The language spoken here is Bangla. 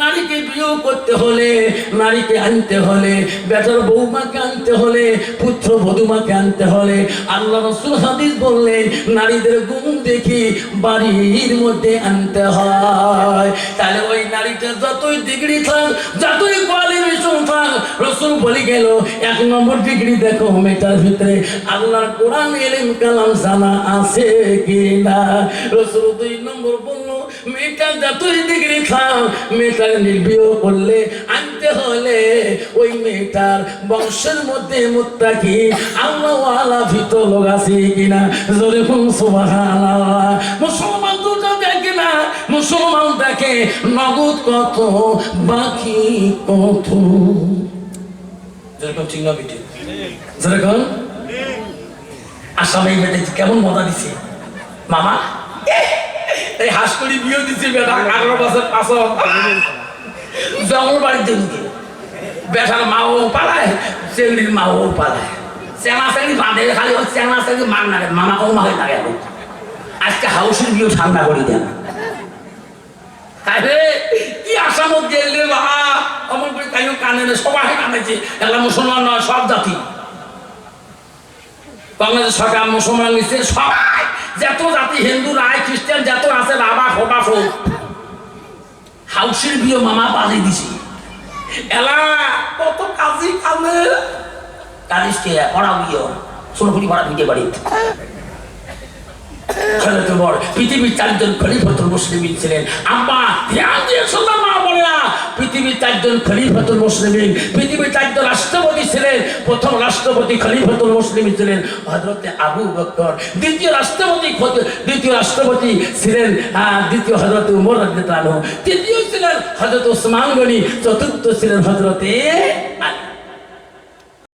নারীকে বিয়ে করতে হলে, নারীকে আনতে হলে, বেটার বৌমাকে আনতে হলে, পুত্র বধুমাকে আনতে হলে। আল্লাহ রসুল হাদিস বললেন, নারীদের গুণ দেখি বাড়ির মধ্যে আনতে হয়। তাহলে ওই নারীটা যতই ডিগ্রি থাক, যতই কোয়ালিফিকেশন থাক, রসুল বলে গেল, এক নম্বর ডিগ্রি দেখো মেয়েটার ভিতরে। আল্লাহর কোরআন এলেম কালাম জানা আছে কি না রসুল দুই নম্বর বলল মেয়েটার যতই ডিগ্রি থাক মেয়েটার নির্বিয় করলে আনতে হলে ওই মেয়েটার বংশের মধ্যে মুত্তাকি আল্লাহ আলা ভিত লোক আছে কিনা? জোরে সুবহানাল্লাহ। মুসলমান দুটো দেখে না। মুসলমান দেখে নগদ কত, বাকি কত? যেরকম ঠিক না বিটি যেরকম আসামে কেমন মজা দিছে? মামা? এই হাঁস করি বিয়ে দিছে, বেটা, আঠারো বছর পাঁচশো জঙ্গল বাড়িতে ঢুকে বেটার মাও পালায় চেংড়ির মাও পালায়। বাঁধে, খালি নাগে মামা আজকে হাউসের বিয়ে ঠান্ডা করে দেন। তাইলে কি বাবা? অমন করে তাই কানে না সবাই কানেছে। মুসলমান নয়, সব জাতি। বাংলাদেশ সরকার মুসলমান নিচ্ছে, সবাই, যত জাতি হিন্দু, রায়, খ্রিস্টান, যত ফোক হাউসের বিয়ে মামা বাজি দিছে। এলা, কত কামে। কাজিস কে পড়া বিয়ে। সোনপুরি বাড়ি। পৃথিবীর চারজন খলিফতুল মুসলিম ছিলেন। আম্মা, ধ্যান দিয়ে পৃথিবীর চারজন খলিফাতুল মুসলিমিন, পৃথিবীর চারজন রাষ্ট্রপতি ছিলেন। প্রথম রাষ্ট্রপতি খলিফাতুল মুসলিম ছিলেন হজরতে আবু বক্কর। দ্বিতীয় রাষ্ট্রপতি দ্বিতীয় রাষ্ট্রপতি ছিলেন দ্বিতীয় হজরত উমর আনহু। তৃতীয় ছিলেন হজরত ওসমান গনি। চতুর্থ ছিলেন হযরতে